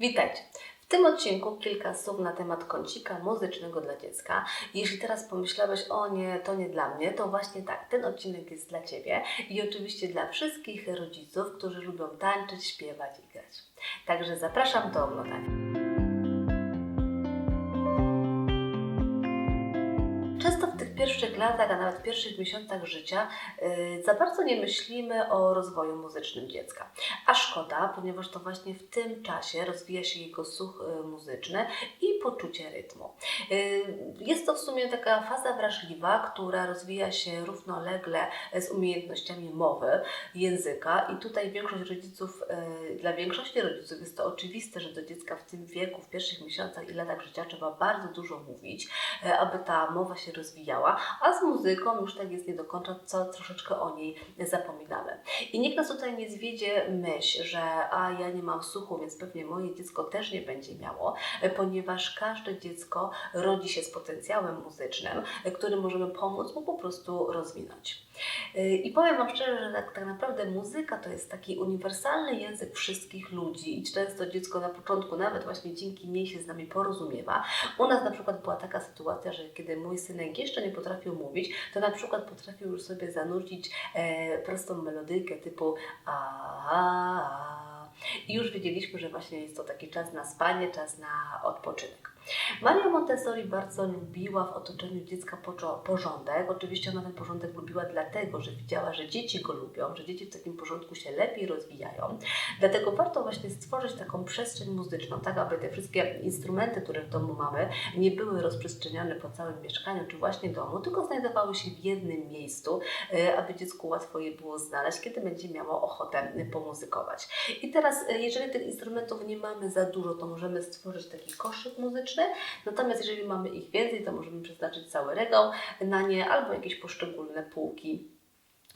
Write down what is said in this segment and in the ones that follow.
Witajcie! W tym odcinku kilka słów na temat kącika muzycznego dla dziecka. Jeśli teraz pomyślałeś, o nie, to nie dla mnie, to właśnie tak, ten odcinek jest dla Ciebie i oczywiście dla wszystkich rodziców, którzy lubią tańczyć, śpiewać i grać. Także zapraszam do oglądania. Pierwszych latach, a nawet pierwszych miesiącach życia yy, za bardzo nie myślimy o rozwoju muzycznym dziecka. A szkoda, ponieważ to właśnie w tym czasie rozwija się jego słuch yy, muzyczny i poczucie rytmu. Yy, Jest to w sumie taka faza wrażliwa, która rozwija się równolegle z umiejętnościami mowy, języka i tutaj większość rodziców, dla większości rodziców jest to oczywiste, że do dziecka w tym wieku, w pierwszych miesiącach i latach życia trzeba bardzo dużo mówić, aby ta mowa się rozwijała, a z muzyką już tak jest nie do końca, co troszeczkę o niej zapominamy. I niech nas tutaj nie zwiedzie myśl, że a ja nie mam słuchu, więc pewnie moje dziecko też nie będzie miało, ponieważ każde dziecko rodzi się z potencjałem muzycznym, który możemy pomóc mu po prostu rozwinąć. I powiem Wam szczerze, że tak, tak naprawdę muzyka to jest taki uniwersalny język wszystkich ludzi i często dziecko na początku nawet właśnie dzięki niej się z nami porozumiewa. U nas na przykład była taka sytuacja, że kiedy mój synek jeszcze nie potrafił mówić, to na przykład potrafił już sobie zanucić e, prostą melodyjkę typu a, a, a. I już wiedzieliśmy, że właśnie jest to taki czas na spanie, czas na odpoczynek. Maria Montessori bardzo lubiła w otoczeniu dziecka porządek. Oczywiście ona ten porządek lubiła dlatego, że widziała, że dzieci go lubią, że dzieci w takim porządku się lepiej rozwijają. Dlatego warto właśnie stworzyć taką przestrzeń muzyczną, tak aby te wszystkie instrumenty, które w domu mamy, nie były rozprzestrzeniane po całym mieszkaniu czy właśnie domu, tylko znajdowały się w jednym miejscu, e, aby dziecku łatwo je było znaleźć, kiedy będzie miało ochotę pomuzykować. I teraz, e, jeżeli tych instrumentów nie mamy za dużo, to możemy stworzyć taki koszyk muzyczny, natomiast jeżeli mamy ich więcej, to możemy przeznaczyć cały regał na nie albo jakieś poszczególne półki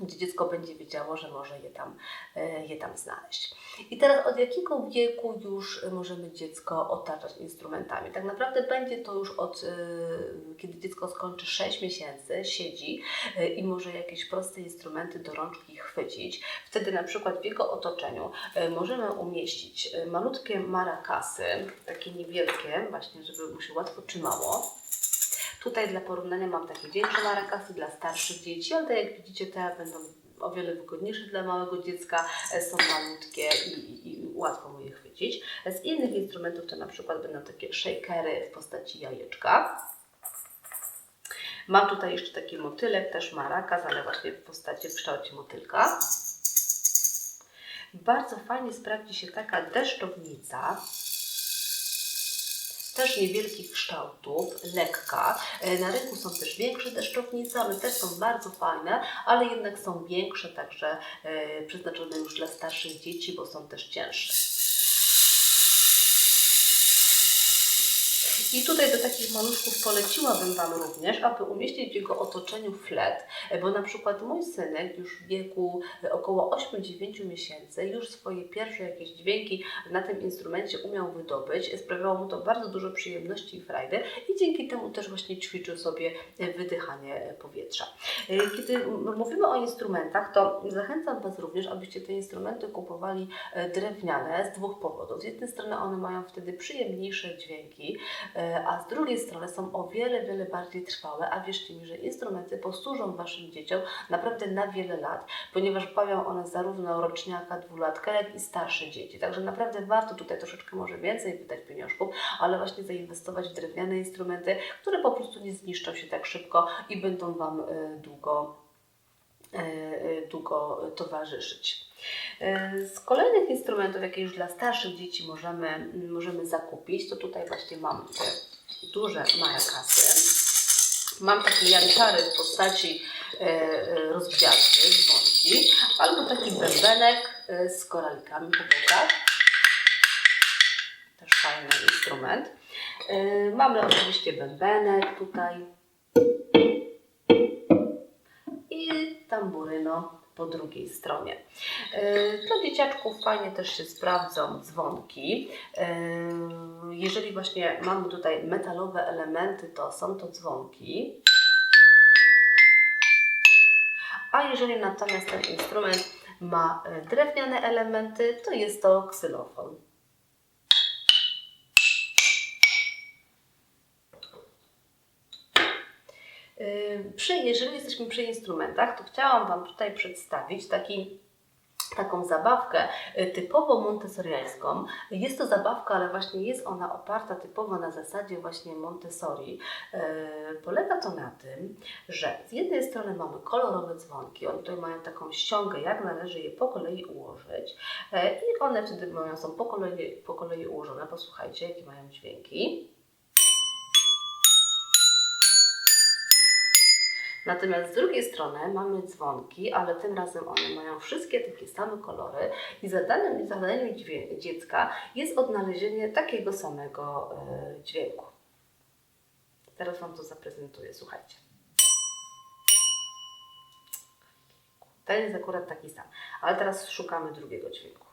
gdzie dziecko będzie wiedziało, że może je tam, e, je tam znaleźć. I teraz od jakiego wieku już możemy dziecko otaczać instrumentami? Tak naprawdę będzie to już od, e, kiedy dziecko skończy 6 miesięcy, siedzi e, i może jakieś proste instrumenty do rączki chwycić. Wtedy na przykład w jego otoczeniu możemy umieścić malutkie marakasy, takie niewielkie, właśnie żeby mu się łatwo trzymało. Tutaj dla porównania mam takie większe marakasy dla starszych dzieci, ale tak jak widzicie te będą o wiele wygodniejsze dla małego dziecka, e, są malutkie i, i, i łatwo mu je chwycić. Z innych instrumentów to na przykład będą takie shakery w postaci jajeczka. Mam tutaj jeszcze taki motylek, też marakas, ale właśnie w postaci w kształcie motylka. Bardzo fajnie sprawdzi się taka deszczownica, też niewielkich kształtów, lekka. E, Na rynku są też większe deszczownice, one też są bardzo fajne, ale jednak są większe, także e, przeznaczone już dla starszych dzieci, bo są też cięższe. I tutaj do takich maluszków poleciłabym Wam również, aby umieścić w jego otoczeniu flet, bo na przykład mój synek już w wieku e, około 8-9 miesięcy już swoje pierwsze jakieś dźwięki na tym instrumencie umiał wydobyć. Sprawiało mu to bardzo dużo przyjemności i frajdy i dzięki temu też właśnie ćwiczył sobie e, wydychanie e, powietrza. Kiedy mówimy o instrumentach, to zachęcam Was również, abyście te instrumenty kupowali drewniane z dwóch powodów. Z jednej strony one mają wtedy przyjemniejsze dźwięki, a z drugiej strony są o wiele, wiele bardziej trwałe, a wierzcie mi, że instrumenty posłużą Waszym dzieciom naprawdę na wiele lat, ponieważ bawią one zarówno roczniaka, dwulatka, jak i starsze dzieci. Także naprawdę warto tutaj troszeczkę może więcej wydać pieniążków, ale właśnie zainwestować w drewniane instrumenty, które po prostu nie zniszczą się tak szybko i będą Wam e, długo, e, e, długo towarzyszyć. E, Z kolejnych instrumentów, jakie już dla starszych dzieci możemy, możemy zakupić, to tutaj właśnie mam te duże marakasy. Mam takie janczary w postaci e, e, rozgwiazdy, dzwonki, albo taki bębenek e, z koralikami po bokach. Też fajny instrument. E, Mamy oczywiście bębenek tutaj i tamburyno po drugiej stronie. E, Dla dzieciaczków fajnie też się sprawdzą dzwonki. E, Jeżeli właśnie mamy tutaj metalowe elementy, to są to dzwonki. A jeżeli natomiast ten instrument ma drewniane elementy, to jest to ksylofon. Przy, jeżeli jesteśmy przy instrumentach, to chciałam Wam tutaj przedstawić taki taką zabawkę y, typowo montessoriańską. Jest to zabawka, ale właśnie jest ona oparta typowo na zasadzie właśnie Montessori. Y, Polega to na tym, że z jednej strony mamy kolorowe dzwonki, one tutaj mają taką ściągę, jak należy je po kolei ułożyć y, i one wtedy mają, są po kolei, po kolei ułożone. Posłuchajcie, jakie mają dźwięki. Natomiast z drugiej strony mamy dzwonki, ale tym razem one mają wszystkie takie same kolory i zadaniem, zadaniem dziecka jest odnalezienie takiego samego e, dźwięku. Teraz Wam to zaprezentuję, słuchajcie. Ten jest akurat taki sam, ale teraz szukamy drugiego dźwięku.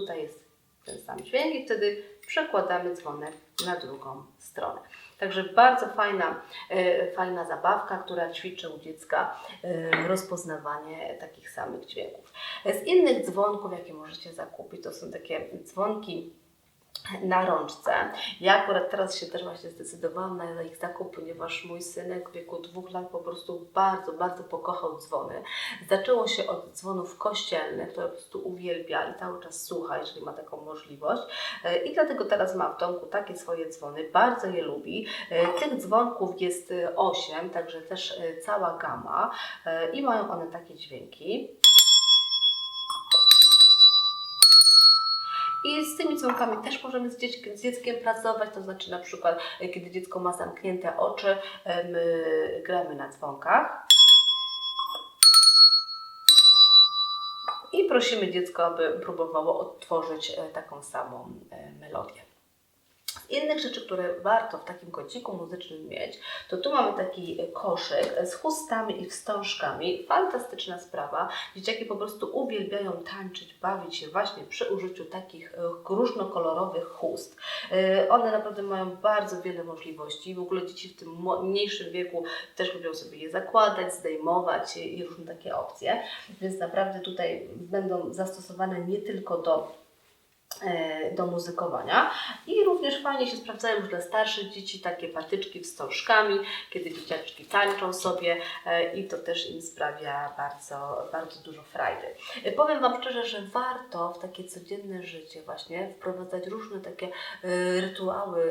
Tutaj jest ten sam dźwięk i wtedy przekładamy dzwonek na drugą stronę. Także bardzo fajna, e, fajna zabawka, która ćwiczy u dziecka e, rozpoznawanie takich samych dźwięków. Z innych dzwonków, jakie możecie zakupić, to są takie dzwonki na rączce. Ja akurat teraz się też właśnie zdecydowałam na ich zakup, ponieważ mój synek w wieku dwóch lat po prostu bardzo, bardzo pokochał dzwony. Zaczęło się od dzwonów kościelnych, które po prostu uwielbia i cały czas słucha, jeżeli ma taką możliwość. E, I dlatego teraz ma w domku takie swoje dzwony, bardzo je lubi. E, Tych dzwonków jest e, osiem, także też cała gama i mają one takie dźwięki. I z tymi dzwonkami też możemy z, dzieckiem, z dzieckiem pracować, to znaczy na przykład, e, kiedy dziecko ma zamknięte oczy, e, my gramy na dzwonkach. I prosimy dziecko, aby próbowało odtworzyć e, taką samą melodię. Innych rzeczy, które warto w takim kąciku muzycznym mieć, to tu mamy taki koszyk z chustami i wstążkami. Fantastyczna sprawa. Dzieciaki po prostu uwielbiają tańczyć, bawić się właśnie przy użyciu takich różnokolorowych chust. E, One naprawdę mają bardzo wiele możliwości. W ogóle dzieci w tym mniejszym wieku też lubią sobie je zakładać, zdejmować i różne takie opcje. Więc naprawdę tutaj będą zastosowane nie tylko do do muzykowania i również fajnie się sprawdzają już dla starszych dzieci takie patyczki wstążkami, kiedy dzieciaczki tańczą sobie e, i to też im sprawia bardzo, bardzo dużo frajdy. E, Powiem Wam szczerze, że warto w takie codzienne życie właśnie wprowadzać różne takie e, rytuały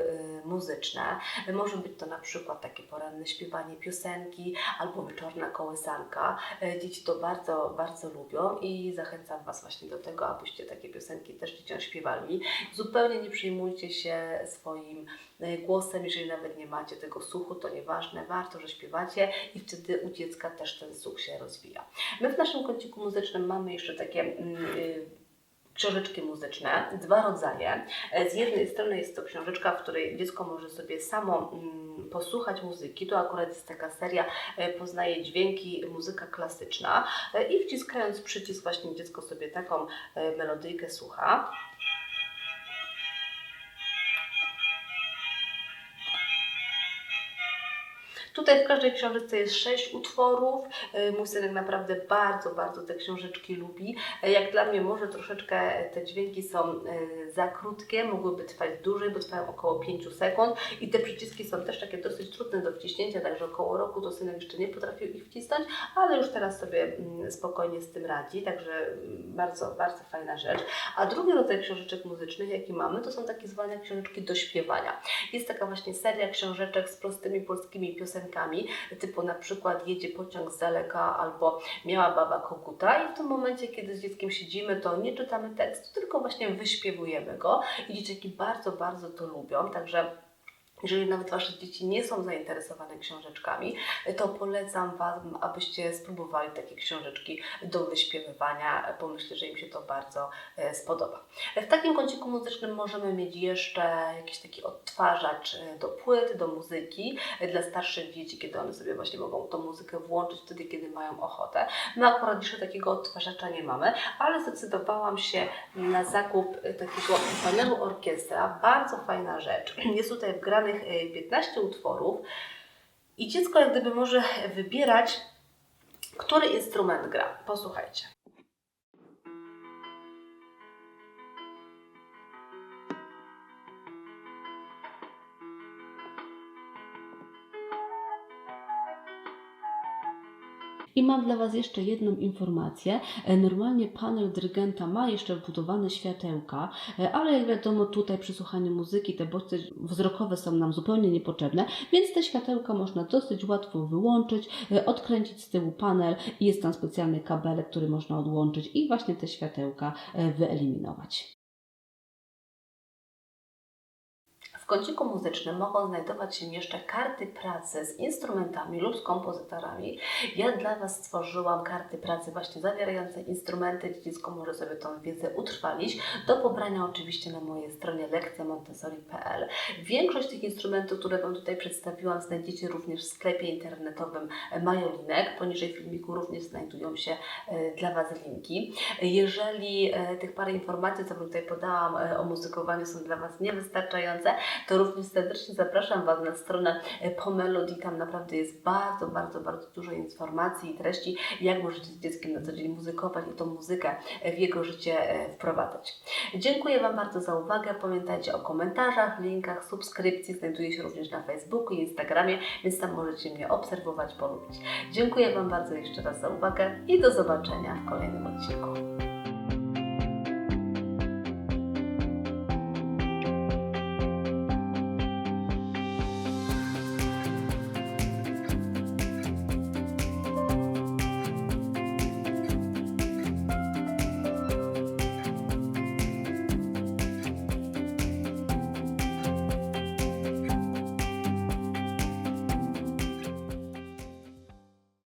e, muzyczne. E, Może być to na przykład takie poranne śpiewanie piosenki albo wieczorna kołysanka. E, Dzieci to bardzo, bardzo lubią i zachęcam Was właśnie do tego, abyście takie piosenki też dzieciom śpiewali. Zupełnie nie przejmujcie się swoim e, głosem, jeżeli nawet nie macie tego słuchu, to nieważne, warto, że śpiewacie i wtedy u dziecka też ten słuch się rozwija. My w naszym kąciku muzycznym mamy jeszcze takie mm, y, książeczki muzyczne, dwa rodzaje. E, Z jednej strony jest to książeczka, w której dziecko może sobie samo mm, posłuchać muzyki. To akurat jest taka seria e, Poznaje dźwięki, muzyka klasyczna E, i wciskając przycisk właśnie dziecko sobie taką melodyjkę słucha. Tutaj w każdej książeczce jest sześć utworów. E, Mój synek naprawdę bardzo, bardzo te książeczki lubi. E, Jak dla mnie może troszeczkę te dźwięki są e, za krótkie, mogłyby trwać dłużej, bo trwają około 5 sekund i te przyciski są też takie dosyć trudne do wciśnięcia, także około roku to synek jeszcze nie potrafił ich wcisnąć, ale już teraz sobie mm, spokojnie z tym radzi, także mm, bardzo, bardzo fajna rzecz. A drugi rodzaj książeczek muzycznych, jaki mamy, to są takie zwane książeczki do śpiewania. Jest taka właśnie seria książeczek z prostymi polskimi piosenkami, typu na przykład Jedzie pociąg z daleka albo Miała baba koguta i w tym momencie, kiedy z dzieckiem siedzimy, to nie czytamy tekstu, tylko właśnie wyśpiewujemy go. I dzieciaki bardzo, bardzo to lubią, także jeżeli nawet Wasze dzieci nie są zainteresowane książeczkami, to polecam Wam, abyście spróbowali takie książeczki do wyśpiewywania, bo myślę, że im się to bardzo e, spodoba. W takim kąciku muzycznym możemy mieć jeszcze jakiś taki odtwarzacz e, do płyt, do muzyki e, dla starszych dzieci, kiedy one sobie właśnie mogą tą muzykę włączyć wtedy, kiedy mają ochotę. My akurat jeszcze takiego odtwarzacza nie mamy, ale zdecydowałam się na zakup takiego panelu orkiestra. Bardzo fajna rzecz. Jest tutaj wgranych e, 15 utworów i dziecko jak gdyby może wybierać, który instrument gra. Posłuchajcie. I mam dla Was jeszcze jedną informację. E, Normalnie panel dyrygenta ma jeszcze wbudowane światełka, e, ale jak wiadomo tutaj przy słuchaniu muzyki te bodźce wzrokowe są nam zupełnie niepotrzebne, więc te światełka można dosyć łatwo wyłączyć, e, odkręcić z tyłu panel i jest tam specjalny kabelek, który można odłączyć i właśnie te światełka wyeliminować. Kąciku muzycznym mogą znajdować się jeszcze karty pracy z instrumentami lub z kompozytorami. Ja dla Was stworzyłam karty pracy właśnie zawierające instrumenty. Dziecko może sobie tą wiedzę utrwalić. Do pobrania oczywiście na mojej stronie lekcjamontessori.pl. Większość tych instrumentów, które Wam tutaj przedstawiłam, znajdziecie również w sklepie internetowym Majolinek. Poniżej filmiku również znajdują się e, dla Was linki. Jeżeli e, tych parę informacji, co Wam tutaj podałam e, o muzykowaniu są dla Was niewystarczające, to również serdecznie zapraszam Was na stronę Pomelody. Tam naprawdę jest bardzo, bardzo, bardzo dużo informacji i treści, jak możecie z dzieckiem na co dzień muzykować i tą muzykę w jego życie e, wprowadzać. Dziękuję Wam bardzo za uwagę. Pamiętajcie o komentarzach, linkach, subskrypcji. Znajduję się również na Facebooku i Instagramie, więc tam możecie mnie obserwować, polubić. Dziękuję Wam bardzo jeszcze raz za uwagę i do zobaczenia w kolejnym odcinku.